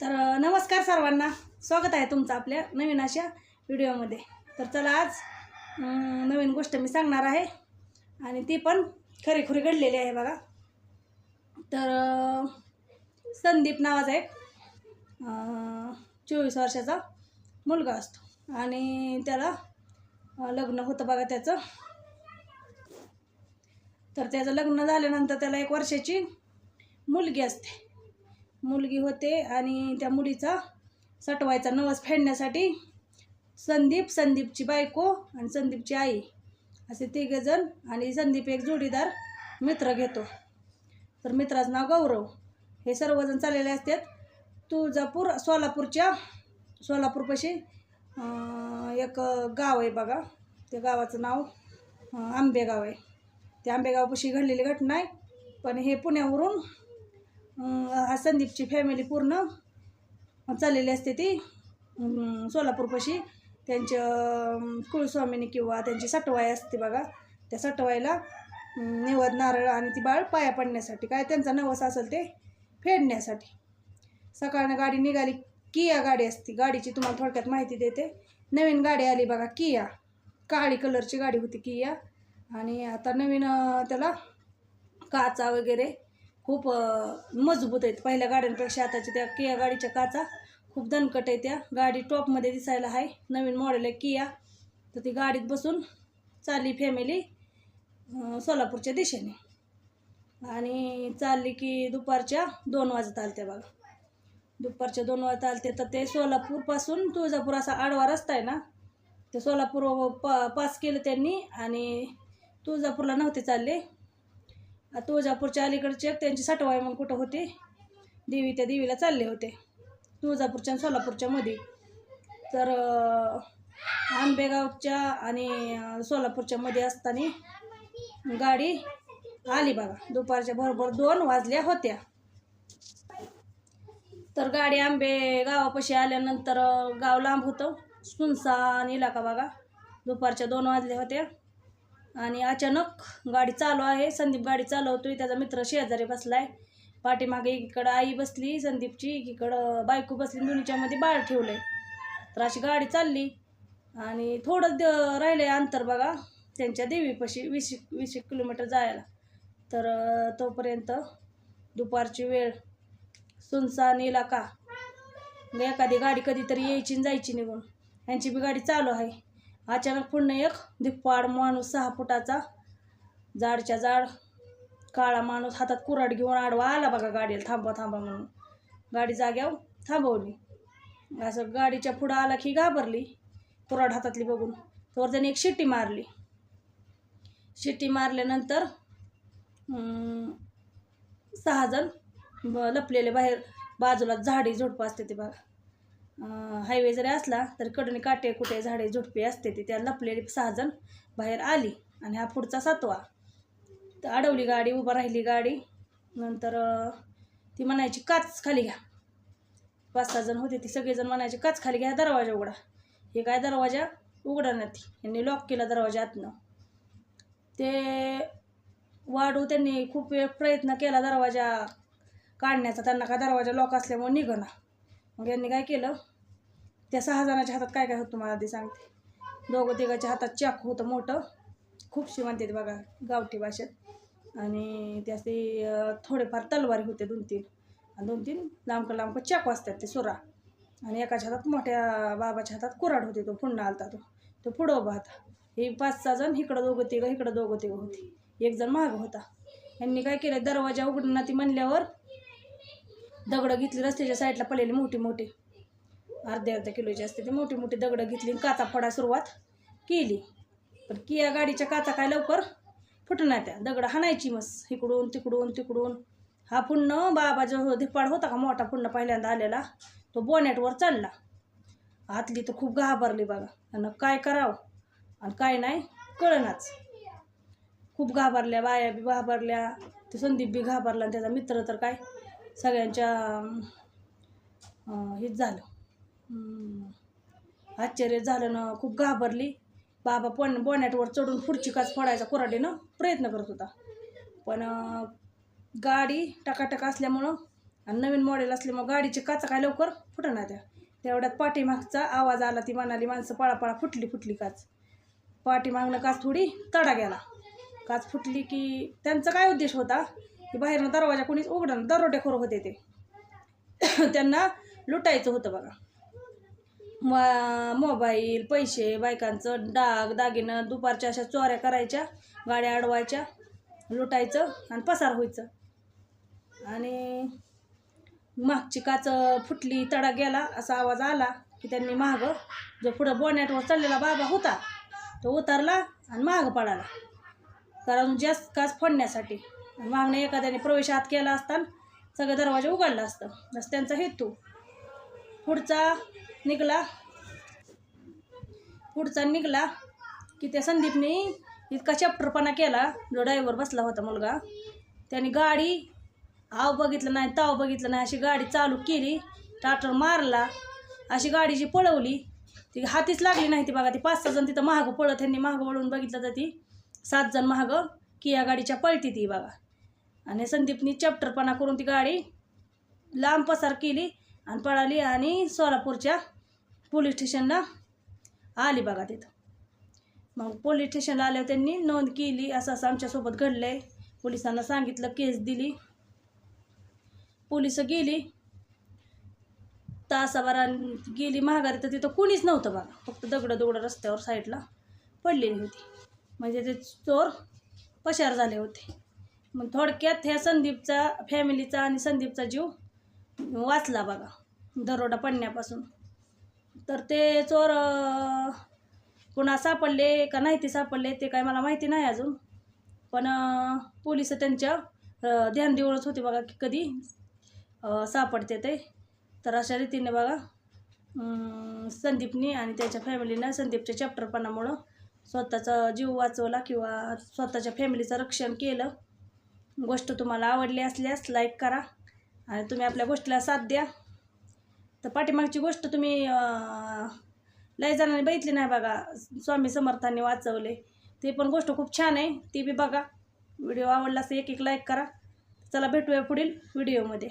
तर नमस्कार सर्वांना. स्वागत आहे तुमचं आपल्या नवीन अशा व्हिडिओमध्ये. तर चला आज नवीन गोष्ट मी सांगणार आहे. आणि ती पण खरीखुरी घडलेली आहे बघा. तर संदीप नावाचा एक चोवीस वर्षाचा मुलगा असतो. आणि त्याला लग्न होतं बघा त्याचं. तर त्याचं लग्न झाल्यानंतर त्याला एक वर्षाची मुलगी असते. मुलगी होते आणि त्या मुलीचा सटवायचा नवस फेडण्यासाठी संदीप संदीपची बायको आणि संदीपची आई असे तिघेजण आणि संदीप एक जोडीदार मित्र घेतो. तर मित्राचं नाव गौरव. हे सर्वजण चाललेले असतात तुळजापूर सोलापूरच्या सोलापूरपाशी एक गाव आहे बघा. त्या गावाचं नाव आंबेगाव आहे. त्या आंबेगावपाशी घडलेली घटना आहे. पण हे पुण्यावरून संदीपची फॅमिली पूर्ण चाललेली असते ती. सोलापूरपाशी. त्यांच्या अं, किंवा त्यांची सटवाई असते बघा. त्या सटवाईला निवद नारळ आणि ती बाळ पाया पडण्यासाठी काय त्यांचा नवस असेल ते फेडण्यासाठी. सकाळनं गाडी निघाली किया गाडी असते. गाडीची तुम्हाला थोडक्यात माहिती देते. नवीन गाडी आली बघा किया. काळी कलरची गाडी होती किया. आणि आता नवीन त्याला काचा वगैरे खूप मजबूत आहेत. पहिल्या गाड्यांपेक्षा आताच्या त्या किया गाडीच्या काचा खूप दणकट आहे त्या. गाडी टॉपमध्ये दिसायला आहे नवीन मॉडेल आहे किया तर ती गाडीत बसून चालली फॅमिली सोलापूरच्या दिशेने. आणि चालली की दुपारच्या दोन वाजता आलते बघा. दुपारच्या दोन वाजता आलते तर ते सोलापूरपासून तुळजापूर असा आडवा रस्ता आहे ना? ते सोलापूर पा पास केलं त्यांनी आणि तुळजापूरला नव्हते चालले. तुळजापूरच्या अलीकडचे त्यांची साठवाय म्हणून कुठं होते? देवी त्या देवीला चालले होते. तुळजापूरच्या आणि सोलापूरच्या मध्ये तर आंबेगावच्या आणि सोलापूरच्या मध्ये असताना गाडी आली बघा. दुपारच्या बरोबर दोन वाजल्या होत्या. तर गाडी आंबे गावापाशी आल्यानंतर गाव लांब होतं. सुनसान इलाका बघा. दुपारच्या दोन वाजल्या होत्या. आणि अचानक गाडी चालू आहे. संदीप गाडी चालवतोय. त्याचा मित्र शेजारी बसलाय. पाठीमागे एकीकडं आई बसली संदीपची. एकीकडं बायको बसली. दोन्हीच्यामध्ये बाळ ठेवलंय. तर अशी गाडी चालली. आणि थोडं द राहिलं आहे अंतर बघा. त्यांच्या देवीपाशी वीस वीस एक किलोमीटर जायला. तर तोपर्यंत दुपारची वेळ. सुनसान इलाका मग एखादी गाडी कधीतरी यायची जायची निघून. यांची बी गाडी चालू आहे. अचानक पुन्हा एक धिप्पाड माणूस सहा फुटाचा जाडच्या जाड काळा माणूस हातात कुराड घेऊन आडवा आला बघा गाडीला थांबवा थांबा म्हणून. गाडी जाग्यावर थांबवली. असं गाडीच्या पुढं आला की घाबरली कुराड हातातली बघून. तर त्याने एक शिट्टी मारली. शिट्टी मारल्यानंतर सहाजण ब- लपलेले बाहेर बाजूला झाडी झुडपं असते ते बघा. हायवे जरी असला तर कडनी काटे कुठे झाडे झुडपे असते ते. त्या लपलेली सहा जण बाहेर आली आणि हा पुढचा सातवा. तर अडवली गाडी उभा राहिली गाडी. नंतर ती म्हणायची काच खाली घ्या. पाच सहा जण होते ती सगळेजण म्हणायचे काच खाली घ्या दरवाजा उघडा. हे काय दरवाजा? उघडा नाही यांनी लॉक केला दरवाजा आतनं. ते वाढू त्यांनी खूप वेळ प्रयत्न केला दरवाजा काढण्याचा. त्यांना काय दरवाजा लॉक असल्यामुळे निघना. मग यांनी काय केलं? त्या सहा जणाच्या हातात काय काय होतं तुम्हाला आधी सांगते. दोघं तिघाच्या हातात चाकू होतं मोठं. खूप म्हणते बघा गावठी भाषेत. आणि त्याचे थोडेफार तलवारी होते दोन तीन. आणि दोन तीन लांबकं लांबकं चाकू असतात ते सुरा. आणि एकाच्या हातात मोठ्या बाबाच्या हातात कुराड होते तो पुन्हा आलता तो. तो पुढं उभा होता. हे पाच सहा जण इकडं दोघं तिघं इकडं दोघं तिघं होती. एक जण मागं होता. यांनी काय केलं? दरवाजा उघडणं ती म्हणल्यावर दगडं घेतली रस्त्याच्या साईडला पडलेली मोठी मोठी. अर्ध्या अर्ध्या किलोची असते ती मोठी मोठी दगडं घेतली आणि काचा फोडा सुरुवात केली. पण किया गाडीच्या काचा काय लवकर फुटणार त्या. दगडं हाणायची मस. इकडून तिकडून तिकडून. हा पुन्हा बाबा जो धिपाड होता का? मोठा पुन्हा पहिल्यांदा आलेला. तो बोनेटवर चढला आतली तर खूप घाबरली बघा आणि काय करावं? आणि काय नाही? कळनाच. खूप घाबरल्या बाया बी घाबरल्या. ते संदीप बी घाबरला आणि त्याचा मित्र तर काय? सगळ्यांच्या हेच झालं. आश्चर्य झालं ना खूप घाबरली. बाबा पण बॉनेटवर चढून खुर्ची काच फोडायचा कोराडीनं प्रयत्न करत होता. पण गाडी टकाटक असल्यामुळं आणि नवीन मॉडेल असल्यामुळे गाडीची काचा काय लवकर फुटणार त्या. तेवढ्यात पाठीमागचा आवाज आला ती म्हणाली माणसं पळापळा फुटली फुटली काच. पाठीमागनं काच थोडी तडा गेला. काच फुटली की त्यांचा काय उद्देश होता? की बाहेरनं दरवाजा कोणीच उघडं दरोडेखोर होते ते. त्यांना लुटायचं होतं बघा. म मोबाईल पैसे बायकांचं डाग दागिनं दुपारच्या अशा चोऱ्या करायच्या गाड्या अडवायच्या लुटायचं आणि पसार व्हायचं. आणि मागची काच फुटली तडा गेला असा आवाज आला की त्यांनी माग जो पुढं बोनॅटवर चाललेला बाबा होता तो उतरला आणि माग पडाला. कारण जास्त काच फोडण्यासाठी. मागणं एखाद्याने प्रवेश आत केला असता सगळं दरवाजा उघडला असतं. बस त्यांचा हेतू. पुढचा निघला. पुढचा निघला की त्या संदीपने इतका चॅप्टरपणा केला. जो ड्रायव्हर बसला होता मुलगा. त्याने गाडी आव बघितलं नाही ताव बघितलं नाही. अशी गाडी चालू केली. टाटर मारला. अशी गाडी जी पळवली ती हातीच लागली नाही ती बघा. ती पाच सहा जण तिथं महाग पळत त्यांनी महाग वळून बघितलं तर ती सात जण महाग किया गाडीच्या पळती ती बघा. आणि संदीपनी चॅप्टरपणा करून ती गाडी लांब पसार केली आणि पळाली आणि सोलापूरच्या पोलीस स्टेशनला आली बघा तिथं. मग पोलीस स्टेशनला आल्यावर त्यांनी नोंद केली असं असं आमच्यासोबत घडलं आहे पोलिसांना सांगितलं केस दिली. पोलीस गेली. तासाभरा गेली महागारी तर तिथं कुणीच नव्हतं बघा. फक्त दगडं दगडं रस्त्यावर साईडला पडलेली होती. म्हणजे ते चोर पशार झाले होते. मग थोडक्यात ह्या संदीपचा फॅमिलीचा आणि संदीपचा जीव वाचला बघा दरोडा पडण्यापासून. तर ते चोर पुन्हा सापडले का नाही ते सापडले ते काय मला माहिती नाही अजून. पण पोलीस त्यांच्या ध्यान देऊनच होते बघा की कधी सापडते ते. तर अशा रीतीने बघा संदीपनी आणि त्याच्या फॅमिलीनं संदीपच्या चॅप्टरपणामुळं स्वतःचा जीव वाचवला किंवा स्वतःच्या फॅमिलीचं रक्षण केलं. गोष्ट तुम्हाला आवडली असल्यास लाईक करा आणि तुम्ही आपल्या गोष्टीला साथ द्या. तर पाठीमागची गोष्ट तुम्ही लय जणांनी बघितली नाही बघा. स्वामी समर्थांनी वाचवले. ते पण गोष्ट खूप छान आहे. ती बी बघा. व्हिडिओ आवडला असं एक एक लाईक करा. चला भेटूया पुढील व्हिडिओमध्ये